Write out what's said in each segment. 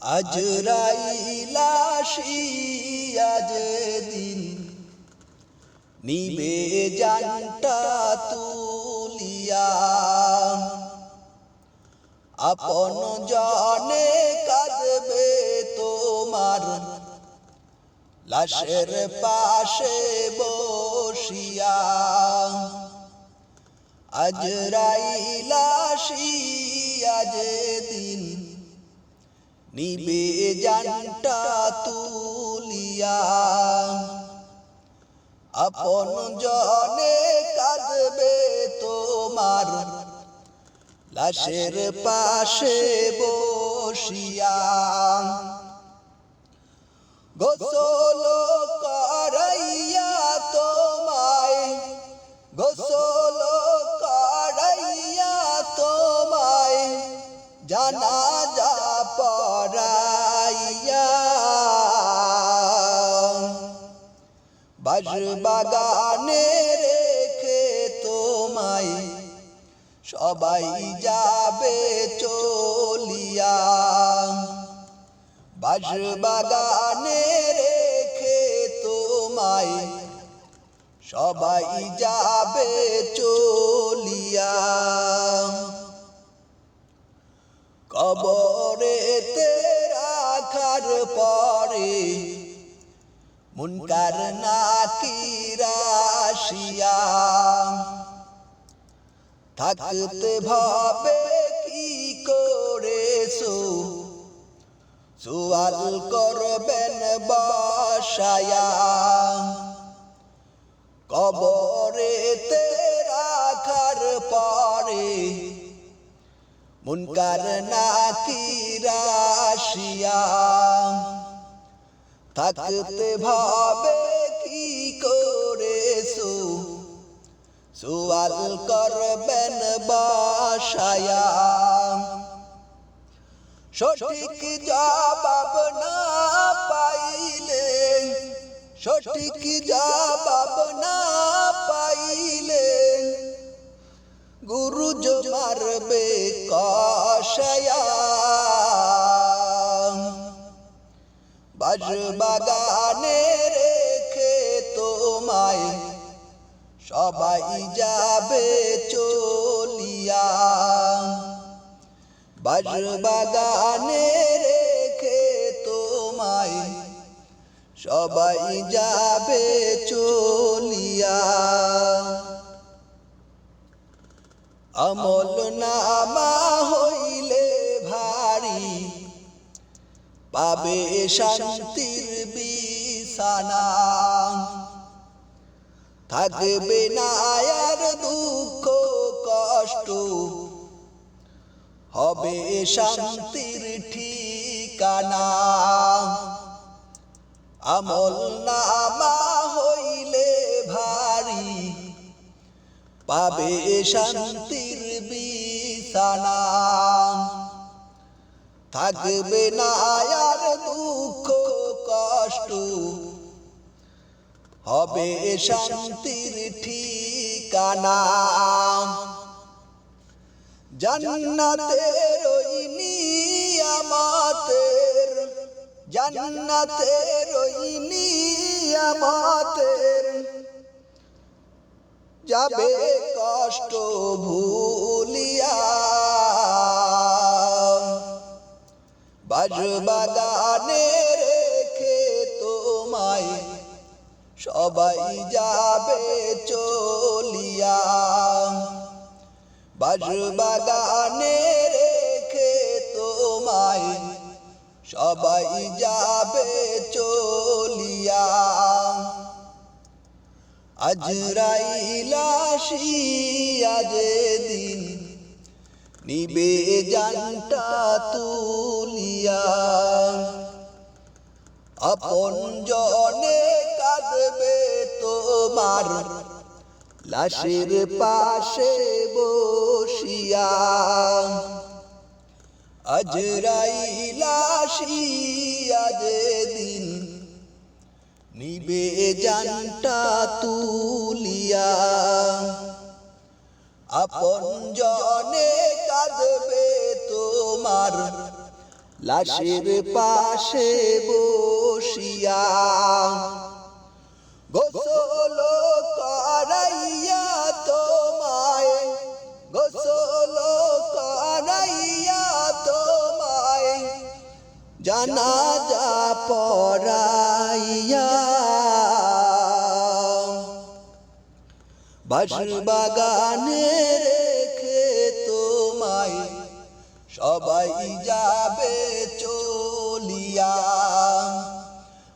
আজরাইলাশি আজ দিন। নিবে জানটা তুলিয়া। আপন জনে কাঁদবে তোমার। লাশের পাশে বসিয়া। আজ দিন। নিবে জানটা তুলিয়া। আপন জনে কাঁদবে তোমার, লাশের পাশে বসিয়া। গোসল করাইয়া তোমায়, গোসল করাইয়া তোমায়, জানা বাস বাগানে রেখে তোমায় সবাই যাবে চলিয়া। বাস বাগানে রেখে তোমায় সবাই যাবে চলিয়া। কবরেতে রাখার পরে মুনকার নাকিরাশিয়া থাকতে ভাবে কি করেছ? সুয়াল করবেন বাসায়া। কবরেতে রাখার পরে মুনকার নাকিরাশিয়া থাকতে ভাবে কি করেছ? সুয়াল করবেন বাসায়া। সঠিক জবাব না পাইলে, সঠিক জবাব না পাইলে গুরু মারবে কষয়া। বাজ বাগানে রেখে তোমায় সবাই যাবে চলিয়া। বাজ বাগানে রেখে তোমায় সবাই যাবে চলিয়া। আমল নামা হইলে পাবে শান্তির বিছানা। থাকবে না আর দুঃখ কষ্ট। হবে শান্তির ঠিকানা। আমল নামা হইলে ভারী। পাবে শান্তির বিছানা। থাকবে না আর দুঃখ, কষ্ট। হবে শান্তির ঠিকানা। জান্নাতের ওই নিয়ামতের, জান্নাতের ওই নিয়ামতের। যাবে কষ্ট ভুলিয়া বাজ বাগানে রেখে তোমায় সবাই যাবে চলিয়া। বাজ বাগানে রেখে তোমায় সবাই যাবে চলিয়া। আজরাইলাশি আজ দিন নিবে জানটা তুলিয়া। আপন জনে কাঁদবে তোমার, লাশের পাশে বসিয়া। আজরাইলাশি আজ দিন নিবে জানটা তুলিয়া। আপন জনে কাঁদবে তোমার। লাশের পাশে বসিয়া গোসল করাইয়া তোমায়। গোসল করাইয়া তোমায়। জানাজা পড়াইয়া। বাগানে রেখে তোমায় সবাই যাবে চলিয়া।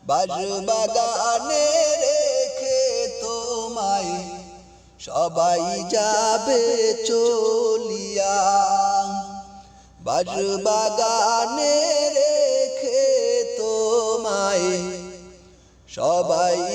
বাগানে রেখে তোমায় সবাই যাবে চলিয়া। বাগানে রেখে তোমায় সবাই